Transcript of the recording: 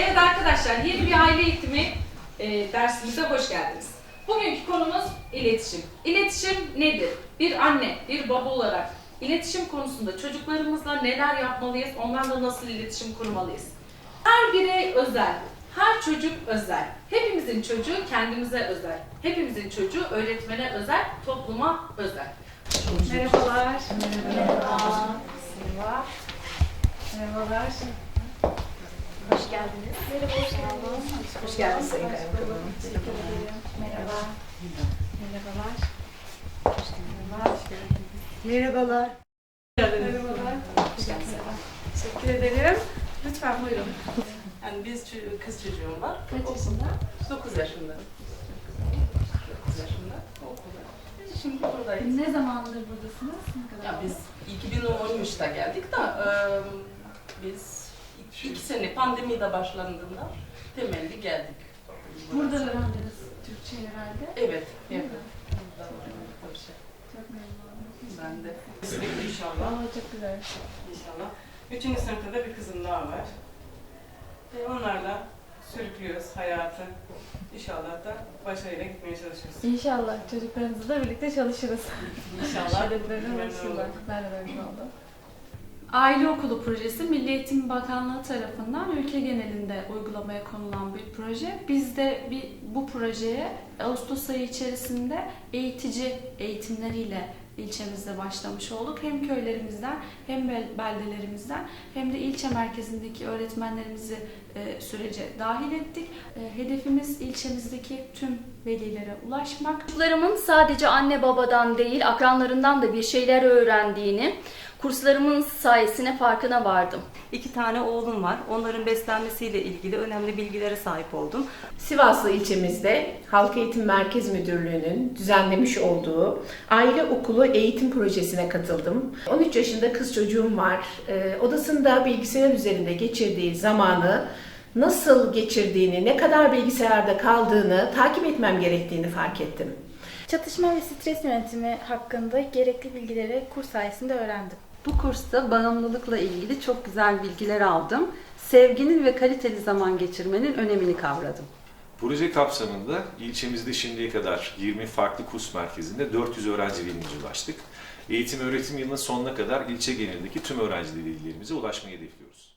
Evet arkadaşlar yeni bir aile eğitimi e, dersimize hoş geldiniz. Bugünkü konumuz iletişim. İletişim nedir? Bir anne, bir baba olarak iletişim konusunda çocuklarımızla neler yapmalıyız, onlarla nasıl iletişim kurmalıyız? Her birey özel, her çocuk özel. Hepimizin çocuğu kendimize özel. Hepimizin çocuğu öğretmene özel, topluma özel. Merhabalar. Merhaba. Merhaba. Merhabalar. Hoş geldiniz. Merhaba, hoş geldiniz. Hoş geldiniz Sayın Hoş Kaymakam. bulduk. Teşekkür ederim. Merhaba. Merhabalar. Merhabalar. Merhabalar. Merhabalar. Hoş geldiniz. Teşekkür ederim. Lütfen buyurun. Yani biz kız çocuğum var. Kaç yaşında? 9 yaşında. 9 yaşında okulda. Şimdi buradayız. Ne zamandır buradasınız? Ne kadar? Ya biz 2013'te geldik de e, biz iki, sene pandemi de başlandığında temelli geldik. Burada öğrendiniz Türkçe herhalde. Evet. Evet. Çok memnun oldum. Ben de. Bismillah inşallah. Valla çok güzel. İnşallah. Üçüncü sınıfta da bir kızım daha var. E, onlarla sürüklüyoruz hayatı. İnşallah da başarıyla gitmeye çalışıyoruz. İnşallah çocuklarınızla birlikte çalışırız. İnşallah. Hedeflerine Memnun ulaşırlar. oldum. Ben de memnun oldum. Aile Okulu Projesi Milli Eğitim Bakanlığı tarafından ülke genelinde uygulamaya konulan bir proje. Biz de bir, bu projeye Ağustos ayı içerisinde eğitici eğitimleriyle ilçemizde başlamış olduk. Hem köylerimizden hem bel- beldelerimizden hem de ilçe merkezindeki öğretmenlerimizi e, sürece dahil ettik. E, hedefimiz ilçemizdeki tüm velilere ulaşmak. Çocuklarımın sadece anne babadan değil akranlarından da bir şeyler öğrendiğini kurslarımın sayesinde farkına vardım. İki tane oğlum var. Onların beslenmesiyle ilgili önemli bilgilere sahip oldum. Sivaslı ilçemizde Halk Eğitim Merkez Müdürlüğü'nün düzenlemiş olduğu aile okulu eğitim projesine katıldım. 13 yaşında kız çocuğum var. Ee, odasında bilgisayar üzerinde geçirdiği zamanı nasıl geçirdiğini, ne kadar bilgisayarda kaldığını takip etmem gerektiğini fark ettim. Çatışma ve stres yönetimi hakkında gerekli bilgileri kurs sayesinde öğrendim. Bu kursta bağımlılıkla ilgili çok güzel bilgiler aldım. Sevginin ve kaliteli zaman geçirmenin önemini kavradım. Proje kapsamında ilçemizde şimdiye kadar 20 farklı kurs merkezinde 400 öğrenci velimize ulaştık. Eğitim öğretim yılının sonuna kadar ilçe genelindeki tüm öğrenci velilerimize ulaşmayı hedefliyoruz.